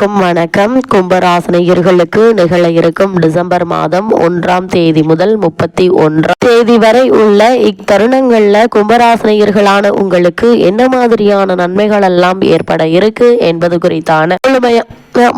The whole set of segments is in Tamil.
வணக்கம். கும்பராசனையர்களுக்கு நிகழ இருக்கும் டிசம்பர் மாதம் ஒன்றாம் தேதி முதல் முப்பத்தி ஒன்றாம் தேதி வரை உள்ள இத்தருணங்கள்ல கும்பராசனையர்களான உங்களுக்கு என்ன மாதிரியான நன்மைகள் எல்லாம் ஏற்பட இருக்கு என்பது குறித்தான முழுமையா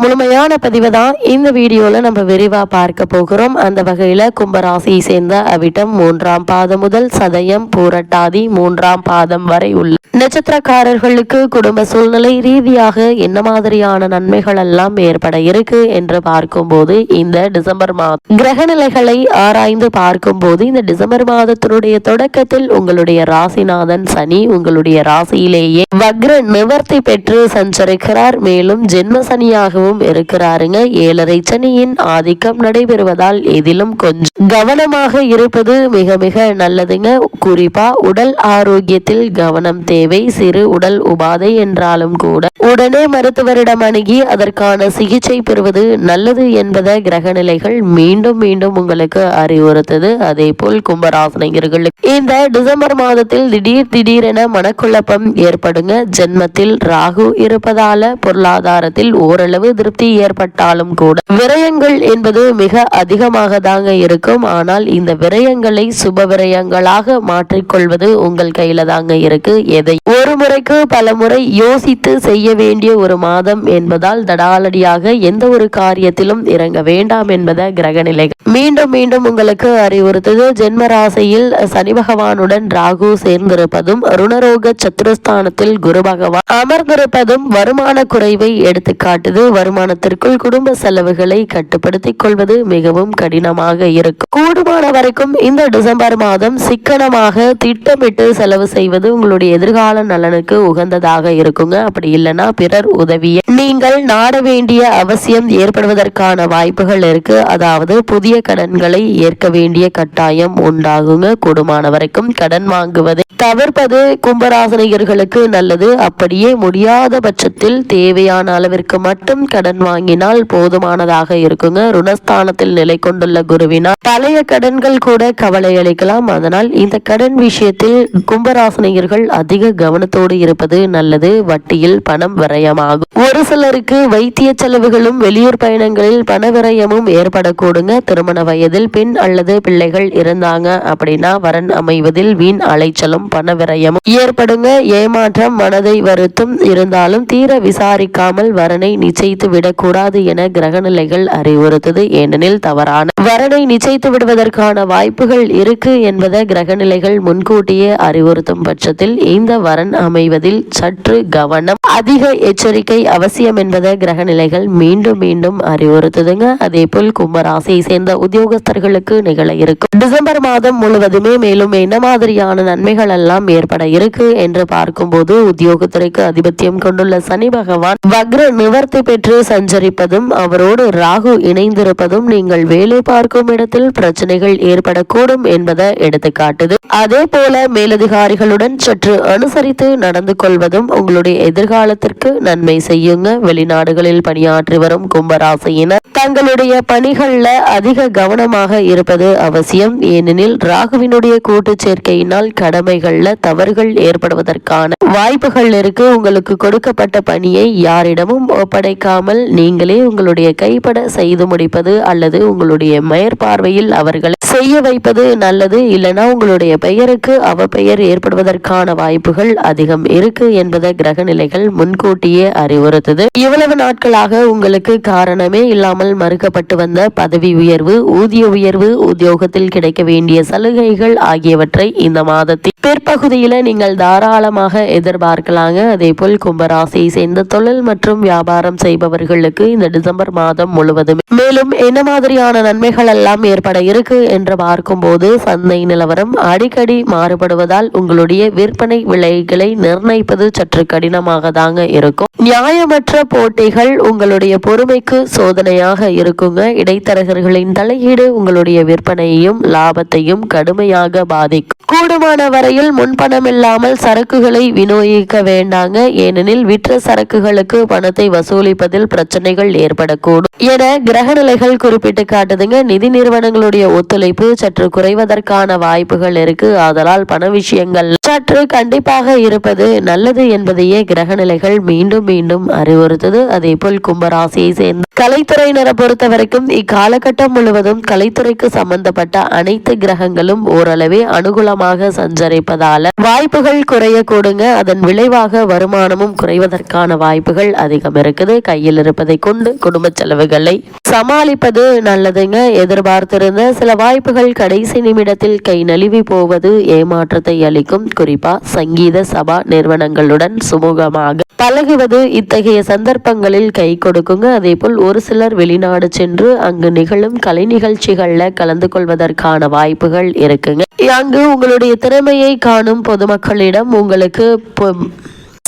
முழுமையான பதிவை தான் இந்த வீடியோவில் நம்ம விரிவா பார்க்க போகிறோம். அந்த வகையில் கும்பராசியை சேர்ந்த அவிட்டம் மூன்றாம் பாதம் முதல் சதயம் பூரட்டாதி மூன்றாம் பாதம் வரை உள்ள நட்சத்திரக்காரர்களுக்கு குடும்ப சூழ்நிலை ரீதியாக என்ன மாதிரியான நன்மைகள் எல்லாம் ஏற்பட இருக்கு என்று பார்க்கும்போது இந்த டிசம்பர் மாதம் கிரக நிலைகளை ஆராய்ந்து பார்க்கும்போது இந்த டிசம்பர் மாதத்தினுடைய தொடக்கத்தில் உங்களுடைய ராசிநாதன் சனி உங்களுடைய ராசியிலேயே வக்ர நிவர்த்தி பெற்று சஞ்சரிக்கிறார். மேலும் ஜென்ம சனியாக சனியாகவும் இருக்கிறாருங்க. ஏழரை சனியின் ஆதிக்கம் நடைபெறுவதால் எதிலும் கொஞ்சம் கவனமாக இருப்பது மிக மிக நல்லதுங்க. குறிப்பா உடல் ஆரோக்கியத்தில் கவனம் தேவை. சிறு உடல் உபாதை என்றாலும் கூட உடனே மருத்துவரிடம் அணுகி அதற்கான சிகிச்சை பெறுவது நல்லது என்பதை கிரக நிலைகள் மீண்டும் மீண்டும் உங்களுக்கு அறிவுறுத்தது. அதே போல் கும்பராசனையர்களுக்கு இந்த டிசம்பர் மாதத்தில் திடீர் திடீரென மனக்குழப்பம் ஏற்படுங்க. ஜென்மத்தில் ராகு இருப்பதால பொருளாதாரத்தில் ஓரளவு திருப்தி ஏற்பட்டாலும் கூட விரயங்கள் என்பது மிக அதிகமாக தாங்க இருக்கும். ஆனால் இந்த விரயங்களை சுப விரயங்களாக மாற்றிக்கொள்வது உங்கள் கையில தாங்க இருக்கு. எதை ஒரு முறைக்கு பல முறை யோசித்து செய்ய வேண்டிய ஒரு மாதம் என்பதால் தடாலடியாக எந்த ஒரு காரியத்திலும் இறங்க வேண்டாம் என்பதை கிரகநிலை மீண்டும் மீண்டும் உங்களுக்கு அறிவுறுத்தது ஜென்ம ராசியில் சனி பகவானுடன் ராகு சேர்ந்திருப்பதும் ருணரோக சத்துருஸ்தானத்தில் குரு பகவான் அமர்ந்திருப்பதும் வருமான குறைவை எடுத்துக்காட்டுது. வருமானத்திற்குள் குடும்ப செலவுகளை கட்டுப்படுத்திக் கொள்வது மிகவும் கடினமாக இருக்கும். கூடுமான வரைக்கும் இந்த டிசம்பர் மாதம் சிக்கனமாக திட்டமிட்டு செலவு செய்வது உங்களுடைய எதிர்கால நலனுக்கு உகந்ததாக இருக்குங்க. அப்படி இல்லைன்னா பிறர் உதவிய நீங்கள் நாட வேண்டிய அவசியம் ஏற்படுவதற்கான வாய்ப்புகள் இருக்கு. அதாவது புதிய கடன்களை ஏற்க வேண்டிய கட்டாயம் உண்டாகுங்க. கூடுமான வரைக்கும் கடன் வாங்குவதை. தவிர்ப்பது கும்பராசனிகர்களுக்கு நல்லது. அப்படியே முடியாத பட்சத்தில் தேவையான அளவிற்கு மட்டும் கடன் வாங்கினால் போதுமானதாக இருக்குங்க. ருணஸ்தானத்தில் நிலை கொண்டுள்ள குருவினால் பழைய கடன்கள் கூட கவலை அளிக்கலாம். அதனால் இந்த கடன் விஷயத்தில் கும்பராசனிகர்கள் அதிக கவனத்தோடு இருப்பது நல்லது. வட்டியில் பணம் விரயமாகும். ஒரு சிலருக்கு வைத்திய செலவுகளும் வெளியூர் பயணங்களில் பண விரயமும் ஏற்படக்கூடுங்க. திருமண வயதில் பெண் அல்லது பிள்ளைகள் இருந்தாங்க அப்படின்னா வரன் அமைவதில் வீண் அலைச்சலும் பண விரயமும் ஏற்படுங்க. ஏமாற்றம் மனதை வருத்தும் இருந்தாலும் தீர விசாரிக்காமல் வரனை நிச்சயம் நிச்சயித்து விடக்கூடாது என கிரகநிலைகள் அறிவுறுத்தது. ஏனெனில் தவறான வரனை நிச்சயித்து விடுவதற்கான வாய்ப்புகள் இருக்கு என்பதை கிரகநிலைகள் முன்கூட்டியே அறிவுறுத்தும் பட்சத்தில் இந்த வரன் அமைவதில் சற்று கவனம். அதிக எச்சரிக்கை அவசியம் என்பதை கிரகநிலைகள் மீண்டும் மீண்டும் அறிவுறுத்துதுங்க. அதே போல் கும்பராசியை சேர்ந்த உத்தியோகஸ்தர்களுக்கு நிகழ இருக்கும். டிசம்பர் மாதம் முழுவதுமே மேலும் என்ன மாதிரியான நன்மைகள் எல்லாம் ஏற்பட இருக்கு என்று பார்க்கும்போது உத்தியோகத்துறைக்கு அதிபத்தியம் கொண்டுள்ள சனி பகவான் வக்ர நிவர்த்தி பெற்று சஞ்சரிப்பதும் அவரோடு ராகு இணைந்திருப்பதும் நீங்கள் வேலை பார்க்கும் இடத்தில் பிரச்சனைகள் ஏற்படக்கூடும் என்பதை எடுத்துக்காட்டுது. அதே போல மேலதிகாரிகளுடன் சற்று அனுசரித்து நடந்து கொள்வதும் உங்களுடைய எதிர்காலத்திற்கு நன்மை செய்யுங்க. வெளிநாடுகளில் பணியாற்றி வரும் கும்பராசியினர் தங்களுடைய பணிகள்ல அதிக கவனமாக இருப்பது அவசியம். ஏனெனில் ராகுவினுடைய கூட்டு சேர்க்கையினால் கடமைகள்ல தவறுகள் ஏற்படுவதற்கான வாய்ப்புகள் இருக்கு. உங்களுக்கு கொடுக்கப்பட்ட பணியை யாரிடமும் ஒப்படை நினைக்காமல் நீங்களே உங்களுடைய கைப்பட செய்து முடிப்பது அல்லது உங்களுடைய மேற்பார்வையில் அவர்களை செய்ய வைப்பது நல்லது இல்லைனா உங்களுடைய பெயருக்கு அவ பெயர் ஏற்படுவதற்கான வாய்ப்புகள் அதிகம் இருக்கு என்பதை கிரக நிலைகள் முன்கூட்டியே அறிவுறுத்துது. இவ்வளவு நாட்களாக உங்களுக்கு காரணமே இல்லாமல் மறுக்கப்பட்டு வந்த பதவி உயர்வு ஊதிய உயர்வு உத்தியோகத்தில் கிடைக்க வேண்டிய சலுகைகள் ஆகியவற்றை இந்த மாதத்தில் பிற்பகுதியில நீங்கள் தாராளமாக எதிர்பார்க்கலாங்க. அதே போல் கும்பராசியை சேர்ந்த தொழில் மற்றும் வியாபாரம் செய்பவர்களுக்கு இந்த டிசம்பர் மாதம் முழுவதும். மேலும் என்ன மாதிரியான நன்மைகள் எல்லாம் ஏற்பட இருக்கு என்று பார்க்கும்போது சந்தை நிலவரம் அடிக்கடி மாறுபடுவதால் உங்களுடைய விற்பனை விலைகளை நிர்ணயிப்பது சற்று கடினமாக தாங்க இருக்கும். நியாயமற்ற போட்டிகள் உங்களுடைய பொறுமைக்கு சோதனையாக இருக்குங்க. இடைத்தரகர்களின் தலையீடு உங்களுடைய விற்பனையையும் லாபத்தையும் கடுமையாக பாதிக்கும். கூடுமான வரையில் முன்பணம் இல்லாமல் சரக்குகளை விநியோகிக்க வேண்டாங்க. ஏனெனில் விற்ற சரக்குகளுக்கு பணத்தை வசூலிப்பதில் பிரச்சனைகள் ஏற்படக்கூடும். என கிரகநிலைகள் குறிப்பிட்டு காட்டுதுங்க. நிதி நிறுவனங்களுடைய ஒத்துழைப்பு சற்று குறைவதற்கான வாய்ப்புகள் இருக்கு. ஆதலால் பண விஷயங்கள் சற்று கண்டிப்பாக இருப்பது நல்லது என்பதையே கிரகநிலைகள் மீண்டும் மீண்டும் அறிவுறுத்தது. அதே போல் கும்பராசியை சேர்ந்த கலைத்துறையினரை பொறுத்த வரைக்கும் இக்காலகட்டம் முழுவதும் கலைத்துறைக்கு சம்பந்தப்பட்ட அனைத்து கிரகங்களும் ஓரளவே அனுகூலம் வேகமாக சஞ்சரிப்பதால வாய்ப்புகள் குறைய கூடுங்க. அதன் விளைவாக வருமானமும் குறைவதற்கான வாய்ப்புகள் அதிகம் இருக்குது. கையில் இருப்பதை கொண்டு குடும்ப செலவுகளை சமாளிப்பது நல்லதுங்க. எதிர்பார்த்திருந்த சில வாய்ப்புகள் கடைசி நிமிடத்தில் கை நழுவி போவது ஏமாற்றத்தை அளிக்கும். குறிப்பா சங்கீத சபா நிறுவனங்களுடன் சுமூகமாக பழகுவது இத்தகைய சந்தர்ப்பங்களில் கை கொடுக்குங்க. அதே போல் ஒரு சிலர் வெளிநாடு சென்று அங்கு நிகழும் கலை நிகழ்ச்சிகள்ல கலந்து கொள்வதற்கான வாய்ப்புகள் இருக்குங்க. அங்கு உங்களுடைய திறமையை காணும் பொதுமக்களிடம் உங்களுக்கு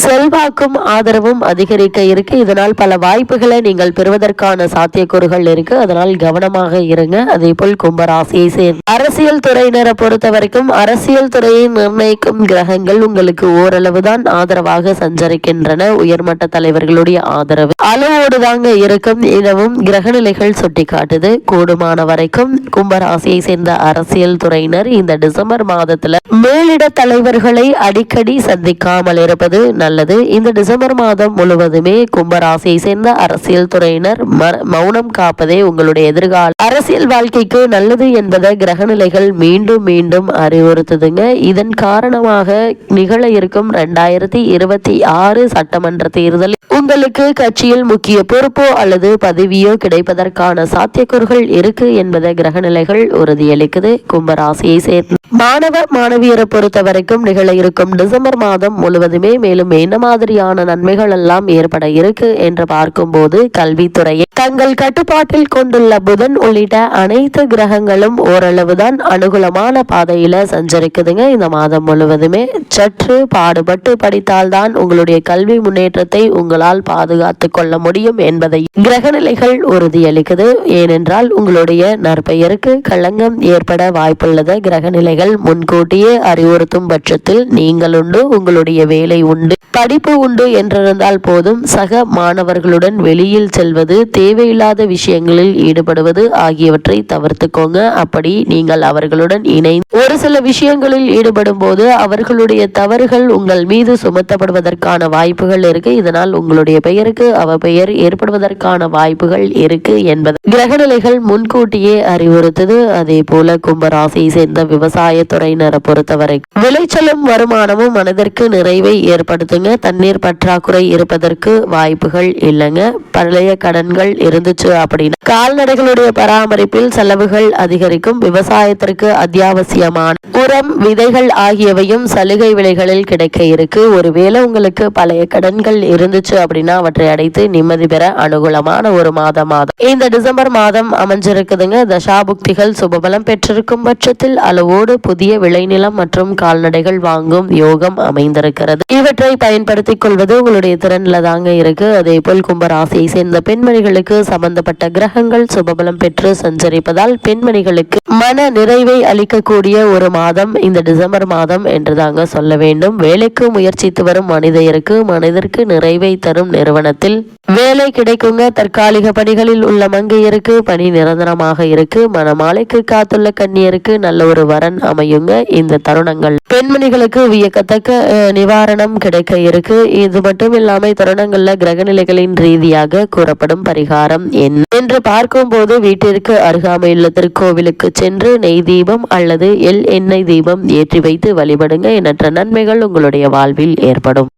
செல்வாக்கும் ஆதரவும் அதிகரிக்க இருக்கு. இதனால் பல வாய்ப்புகளை நீங்கள் பெறுவதற்கான சாத்தியக்கூறுகள் இருக்கு. அதனால் கவனமாக இருங்க. அதே போல் கும்பராசியை சேர்ந்த அரசியல் துறையினரை பொறுத்த வரைக்கும் அரசியல் துறையை நிர்ணயிக்கும் கிரகங்கள் உங்களுக்கு ஓரளவு தான் ஆதரவாக சஞ்சரிக்கின்றன. உயர்மட்ட தலைவர்களுடைய ஆதரவு அளவோடு தாங்க இருக்கும். எனவும் கிரகநிலைகள் சுட்டிக்காட்டுது. கூடுமான வரைக்கும் கும்பராசியை சேர்ந்த அரசியல் துறையினர் இந்த டிசம்பர் மாதத்துல மேலிட தலைவர்களை அடிக்கடி சந்திக்காமல் இருப்பது நல்லது இந்த டிசம்பர் மாதம் முழுவதுமே கும்பராசியை சேர்ந்த அரசியல் துறையினர் மௌனம் காப்பதே உங்களுடைய எதிர்கால. அரசியல் வாழ்க்கைக்கு நல்லது என்பதை கிரகநிலைகள் மீண்டும் மீண்டும் அறிவுறுத்துதுங்க. இதன் காரணமாக நிகழ இருக்கும் இரண்டாயிரத்தி இருபத்தி ஆறு சட்டமன்ற தேர்தலில் உங்களுக்கு கட்சியில் முக்கிய பொறுப்போ அல்லது பதவியோ கிடைப்பதற்கான சாத்தியக்கூறுகள் இருக்கு என்பதை கிரகநிலைகள் உறுதியளிக்குது. கும்பராசியை சேர்ந்த மாணவ மாணவியரை பொறுத்த வரைக்கும் நிகழ இருக்கும் டிசம்பர் மாதம் முழுவதுமே மேலும் என்ன மாதிரியான நன்மைகள் எல்லாம் ஏற்பட இருக்கு என்று பார்க்கும்போது கல்வித்துறையை தங்கள் கட்டுப்பாட்டில் கொண்டுள்ள புதன் உள்ளிட்ட அனைத்து கிரகங்களும் ஓரளவுதான் அனுகூலமான பாதையில சஞ்சரிக்குதுங்க. இந்த மாதம் முழுவதுமே சற்று பாடுபட்டு படித்தால்தான் உங்களுடைய கல்வி முன்னேற்றத்தை உங்களால் பாதுகாத்து கொள்ள முடியும் என்பதை கிரகநிலைகள் உறுதியளிக்குது. ஏனென்றால் உங்களுடைய நற்பெயருக்கு களங்கம் ஏற்பட வாய்ப்புள்ளது. கிரகநிலைகள் முன்கூட்டியே அறிவுறுத்தும் பட்சத்தில் நீங்கள் உண்டு உங்களுடைய வேலை உண்டு. படிப்பு உண்டு என்றிருந்தால் போதும். சக மாணவர்களுடன் வெளியில் செல்வது தேவையில்லாத விஷயங்களில் ஈடுபடுவது ஆகியவற்றை தவிர்த்துக்கோங்க. அப்படி நீங்கள் அவர்களுடன் இணைந்து ஒரு சில விஷயங்களில் ஈடுபடும் போது அவர்களுடைய தவறுகள் உங்கள் மீது சுமத்தப்படுவதற்கான வாய்ப்புகள் இருக்கு. இதனால் உங்களுடைய பெயருக்கு அவ பெயர் ஏற்படுவதற்கான வாய்ப்புகள் இருக்கு என்பது கிரகநிலைகள் முன்கூட்டியே அறிவுறுத்தது. அதே போல கும்பராசியை சேர்ந்த விவசாய துறையினரை பொறுத்தவரை விளைச்சலும் வருமானமும் மனதிற்கு நிறைவை ஏற்படுத்தும் ஏற்படுத்துங்க தண்ணீர் பற்றாக்குறை இருப்பதற்கு வாய்ப்புகள் இல்லைங்க. பழைய கடன்கள் இருந்துச்சு அப்படின்னா கால்நடைகளுடைய பராமரிப்பில் செலவுகள் அதிகரிக்கும். விவசாயத்திற்கு அத்தியாவசியமான உரம் விதைகள் ஆகியவையும் சலுகை விலைகளில் கிடைக்க இருக்கு. ஒருவேளை உங்களுக்கு பழைய கடன்கள் இருந்துச்சு அப்படின்னா அவற்றை அடைத்து நிம்மதி பெற அனுகூலமான ஒரு மாதம் மாதம் இந்த டிசம்பர் மாதம் அமைஞ்சிருக்குதுங்க. தசாபுக்திகள் சுபபலம் பெற்றிருக்கும் பட்சத்தில் அளவோடு புதிய விளைநிலம் மற்றும் கால்நடைகள் வாங்கும் யோகம் அமைந்திருக்கிறது. இவற்றை பயன்படுத்தி கொள்வது உங்களுடைய திறனில் தாங்க இருக்கு. அதே போல் கும்பராசியை சேர்ந்த பெண்மணிகளுக்கு சம்பந்தப்பட்ட கிரகங்கள் சுபபலம் பெற்று சஞ்சரிப்பதால் பெண்மணிகளுக்கு மன நிறைவை அளிக்கக்கூடிய ஒரு மாதம் இந்த டிசம்பர் மாதம் என்று தாங்க சொல்ல வேண்டும். வேலைக்கு முயற்சித்து வரும் மனிதருக்கு மனிதருக்கு நிறைவை தரும் நிறுவனத்தில் வேலை கிடைக்குங்க. தற்காலிக பணிகளில் உள்ள மங்கையருக்கு பணி நிரந்தரமாக இருக்கு. மனமாலைக்கு காத்துள்ள கண்ணியருக்கு நல்ல ஒரு வரன் அமையுங்க. இந்த தருணங்கள் பெண்மணிகளுக்கு வியக்கத்தக்க நிவாரணம் கிடைக்க இருக்கு. இது மட்டும் இல்லாமல் தருணங்கள்ல கிரகநிலைகளின் ரீதியாக கூறப்படும் பரிகாரம் என்ன? என்று பார்க்கும் போது வீட்டிற்கு அருகாமையுள்ள திருக்கோவிலுக்கு சென்று நெய் தீபம் அல்லது எல் எண்ணெய் தீபம் ஏற்றி வைத்து வழிபடுங்க. எண்ணற்ற நன்மைகள் உங்களுடைய வாழ்வில் ஏற்படும்.